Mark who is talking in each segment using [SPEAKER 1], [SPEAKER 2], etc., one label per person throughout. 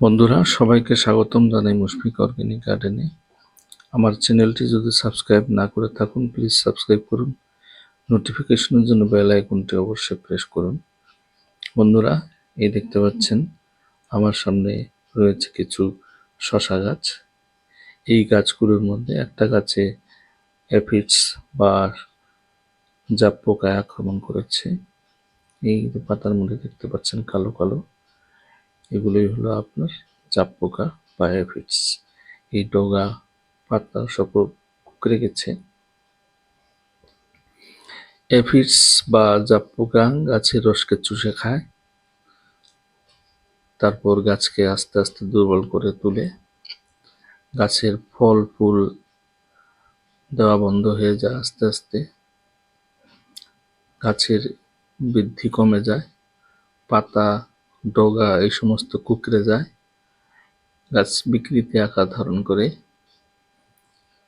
[SPEAKER 1] বন্ধুরা, সবাইকে স্বাগতম জানাই মুশফিক অর্গ্যানিক গার্ডেনে। আমার চ্যানেলটি যদি সাবস্ক্রাইব না করে থাকুন, প্লিজ সাবস্ক্রাইব করুন। নোটিফিকেশনের জন্য বেল আইকনটি অবশ্যই প্রেস করুন। বন্ধুরা, এই দেখতে পাচ্ছেন, আমার সামনে রয়েছে কিছু শশা গাছ। এই গাছগুলোর মধ্যে একটা গাছে অ্যাফিডস বা জাপ পোকায় আক্রমণ করেছে। এই পাতার মধ্যে দেখতে পাচ্ছেন কালো কালো। এগুলোই হলো আপনার চাপ পোকা বা অ্যাফিডস এই ডগা, পাতা সব গেছে। অ্যাফিডস বা জাপ পোকা গাছের রসকে চুষে খায়। তারপর গাছকে আস্তে আস্তে দুর্বল করে তুলে গাছের ফল, ফুল দেওয়া বন্ধ হয়ে যায় আস্তে আস্তে। গাছের বৃদ্ধি কমে যায়। পাতা ডগা এই সমস্ত কুকড়ে যায়, গাছ বিকৃতি আকার ধারণ করে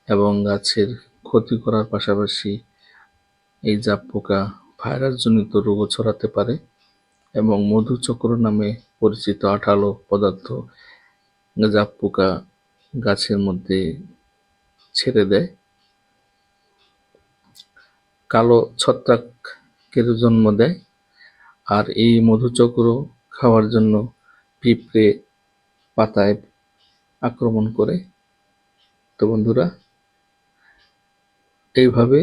[SPEAKER 1] এবং গাছের ক্ষতি করার পাশাপাশি এই জাপ পোকা ভাইরাসজনিত রোগও ছড়াতে পারে এবং মধুচক্র নামে পরিচিত আঠালো পদার্থ জাপ পোকা গাছের মধ্যে ছেড়ে দেয়। কালো ছত্রাকের জন্ম দেয়। আর এই মধুচক্র খাওয়ার জন্য পিঁপড়ে পাতায় আক্রমণ করে। তো বন্ধুরা, এইভাবে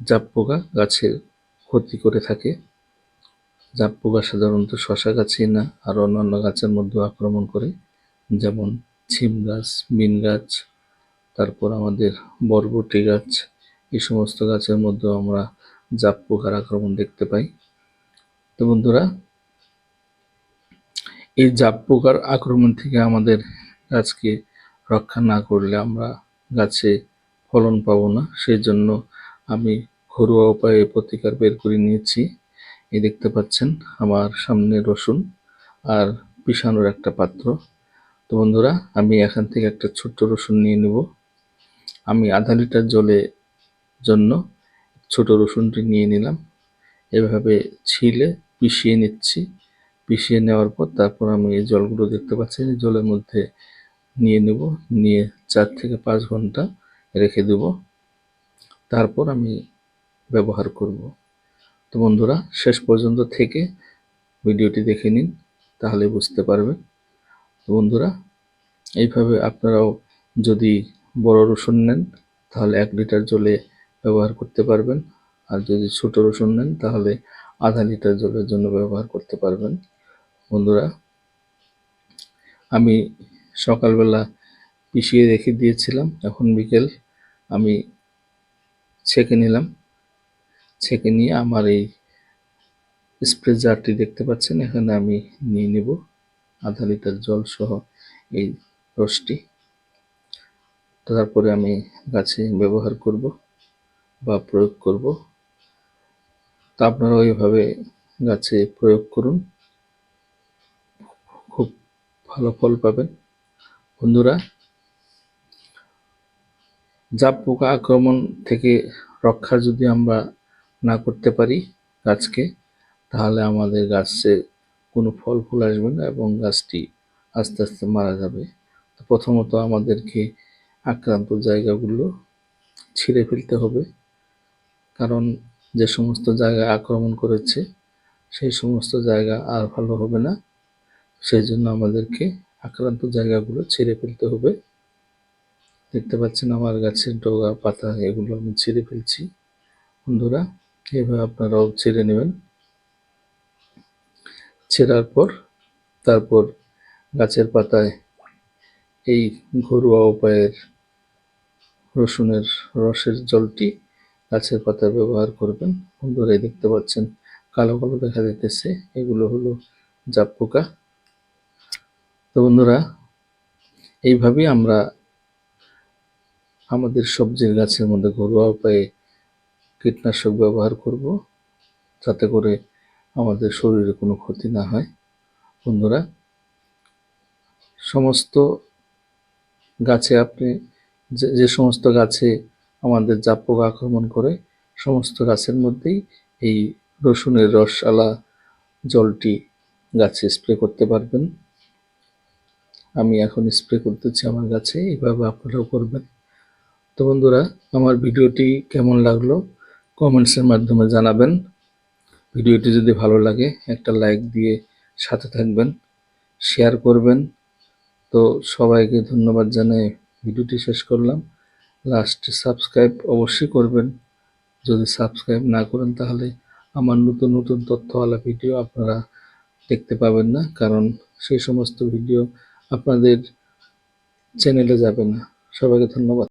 [SPEAKER 1] জাপ পোকা গাছের ক্ষতি করে থাকে। জাপ পোকা সাধারণত শশা গাছই না, আর অন্যান্য গাছের মধ্যেও আক্রমণ করে। যেমন ছিম গাছ বিন গাছ, তারপর আমাদের বরবটি গাছ, এই সমস্ত গাছের মধ্যেও আমরা জাপ পোকার আক্রমণ দেখতে পাই। তো বন্ধুরা এই জাপ পোকার আক্রমণ থেকে আমাদের গাছকে রক্ষা না করলে আমরা গাছে ফলন পাবো না। সেই জন্য আমি ঘরোয়া উপায়ে প্রতিকার বের করে নিয়েছি। এই দেখতে পাচ্ছেন, আমার সামনে রসুন আর পিষানোর একটা পাত্র। তো বন্ধুরা, আমি এখান থেকে একটা ছোট্ট রসুন নিয়ে নেব। আমি আধা লিটার জলে জন্য ছোট রসুনটি নিয়ে নিলাম। এভাবে ছিলে পিষিয়ে নিচ্ছি। পিষিয়ে নেওয়ার পর তারপর আমি এই জলগুলো দেখতে পাচ্ছি জলের মধ্যে নিয়ে নেব, নিয়ে চার থেকে পাঁচ ঘণ্টা রেখে দেব। তারপর আমি ব্যবহার করব। তো বন্ধুরা, শেষ পর্যন্ত থেকে ভিডিওটি দেখে নিন, তাহলে বুঝতে পারবেন। তো বন্ধুরা, এইভাবে আপনারাও যদি বড় রসুন নেন, তাহলে এক লিটার জলে ব্যবহার করতে পারবেন। আর যদি ছোট রসুন নেন, তাহলে আধা লিটার জলের জন্য ব্যবহার করতে পারবেন। বন্ধুরা, আমি সকালবেলা পিষিয়ে রেখে দিয়েছিলাম। এখন বিকেল, আমি ছেঁকে নিলাম। ছেঁকে নিয়ে আমার এই স্প্রে জারটি দেখতে পাচ্ছেন, এখানে আমি নিয়ে নেব আধা লিটার জল সহ এই রসটি। তারপরে আমি গাছে ব্যবহার করব বা প্রয়োগ করব। তা আপনারা ওইভাবে গাছে প্রয়োগ করুন। ভালো ফল পাবেন। বন্ধুরা, জাপ পোকা আক্রমণ থেকে রক্ষা যদি আমরা না করতে পারি গাছকে, তাহলে আমাদের গাছে কোনো ফল ফুল আসবে না এবং গাছটি আস্তে আস্তে মারা যাবে। তো প্রথমত আমাদেরকে আক্রান্ত জায়গাগুলো ছিঁড়ে ফেলতে হবে, কারণ যে সমস্ত জায়গায় আক্রমণ করেছে, সেই সমস্ত জায়গা আর ভালো হবে না। সেই জন্য আমাদেরকে আক্রান্ত জায়গাগুলো ছিঁড়ে ফেলতে হবে। দেখতে পাচ্ছেন আমার গাছের ডগা, পাতা, এগুলো আমি ছিঁড়ে ফেলছি। বন্ধুরা, এভাবে আপনারাও ছিঁড়ে নেবেন। ছেঁড়ার পর, তারপর গাছের পাতায় এই ঘরোয়া উপায়ের রসুনের রসের জলটি গাছের পাতায় ব্যবহার করবেন। বন্ধুরাই দেখতে পাচ্ছেন, কালো কালো দেখা যেতেছে এগুলো হলো জাপ পোকা তো বন্ধুরা, এইভাবেই আমরা আমাদের সবজির গাছের মধ্যে ঘরোয়া উপায়ে কীটনাশক ব্যবহার করব যাতে করে আমাদের শরীরে কোনো ক্ষতি না হয়। বন্ধুরা, সমস্ত গাছে আপনি যে যে সমস্ত গাছে আমাদের পোকা আক্রমণ করে, সমস্ত গাছের মধ্যেই এই রসুনের রসালা জলটি গাছে স্প্রে করতে পারবেন। আমি এখন স্প্রে করতেছি আমার গাছে এইভাবে আপনারাও করবেন। তো বন্ধুরা, আমার ভিডিওটি কেমন লাগল কমেন্টসের মাধ্যমে জানাবেন। ভিডিওটি যদি ভালো লাগে, একটা লাইক দিয়ে সাথে থাকবেন শেয়ার করবেন। তো সবাইকে ধন্যবাদ জানাই ভিডিওটি শেষ করলাম। লাস্টে সাবস্ক্রাইব অবশ্যই করবেন। যদি সাবস্ক্রাইব না করেন, তাহলে আমার নতুন নতুন তথ্যওয়ালা ভিডিও আপনারা দেখতে পাবেন না। কারণ সেই সমস্ত ভিডিও আপনাদের চ্যানেলে যাবে না। সবাইকে ধন্যবাদ।